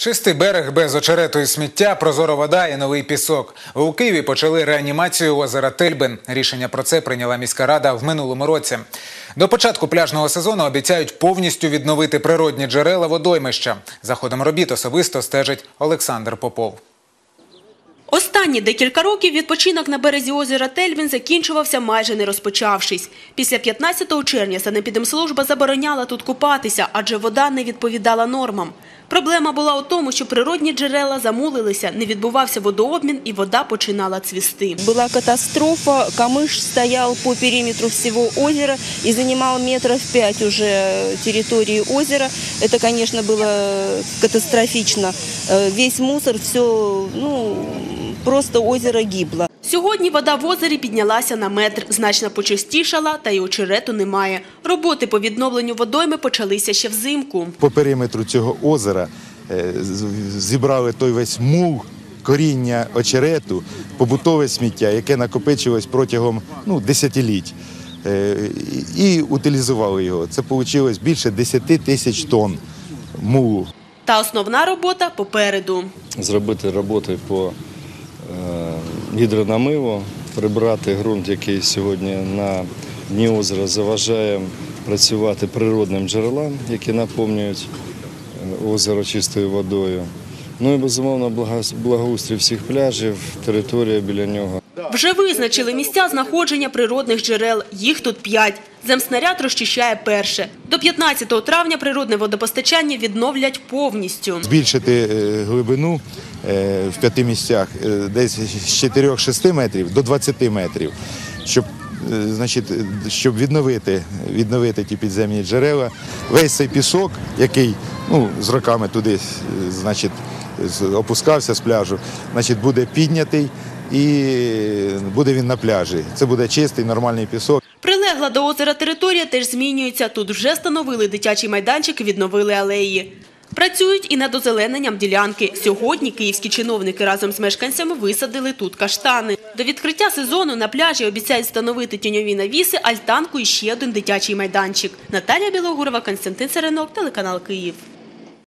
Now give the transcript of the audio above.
Чистий берег без очерету і сміття, прозора вода і новий пісок. У Києві почали реанімацію озера Тельбин. Рішення про це прийняла міська рада в минулому році. До початку пляжного сезону обіцяють повністю відновити природні джерела водоймища. За ходом робіт особисто стежить Олександр Попов. Останні декілька років відпочинок на березі озера Тельвін закінчувався майже не розпочавшись. Після 15 червня санепідемслужба забороняла тут купатися, адже вода не відповідала нормам. Проблема була у тому, що природні джерела замулилися, не відбувався водообмін і вода починала цвісти. Была катастрофа, камыш стоял по периметру всего озера и занимал метров пять уже территории озера. Это, конечно, было катастрофично. Э, Весь мусор, все, ну, просто озеро гибло. Сьогодні вода в озері піднялася на метр, значно почистішала, та й очерету немає. Роботи по відновленню водойми почалися ще взимку. по периметру цього озера е, зібрали той весь мул, коріння очерету, побутове сміття, яке накопичилось протягом ну, десятиліть. Е, І і утилізували його. Це вийшло більше 10 тисяч тонн мулу. Та основна робота попереду. зробити роботи по гідронамиву, прибрати ґрунт, який сьогодні на дні озера заважає працювати природним джерелам, які наповнюють е, озеро чистою водою. Ну і безумовно благоустрій всіх пляжів, територія біля нього. Вже визначили місця знаходження природних джерел. Їх тут п'ять. Земснаряд розчищає перше. До 15 травня природне водопостачання відновлять повністю. Збільшити е, глибину е, в п'яти місцях е, десь з 4-6 метрів до 20 метрів, щоб, значить, щоб відновити, відновити ті підземні джерела. Весь цей пісок, який ну, з роками туди значить, опускався з пляжу, значить, буде піднятий і буде він на пляжі. Це буде чистий, нормальний пісок. Прилегла до озера територія теж змінюється. Тут вже встановили дитячий майданчик відновили алеї. Працюють і над озелененням ділянки. Сьогодні київські чиновники разом з мешканцями висадили тут каштани. До відкриття сезону на пляжі обіцяють встановити тіньові навіси, альтанку і ще один дитячий майданчик. Наталія Білогурова, Константин Серенок, телеканал Київ.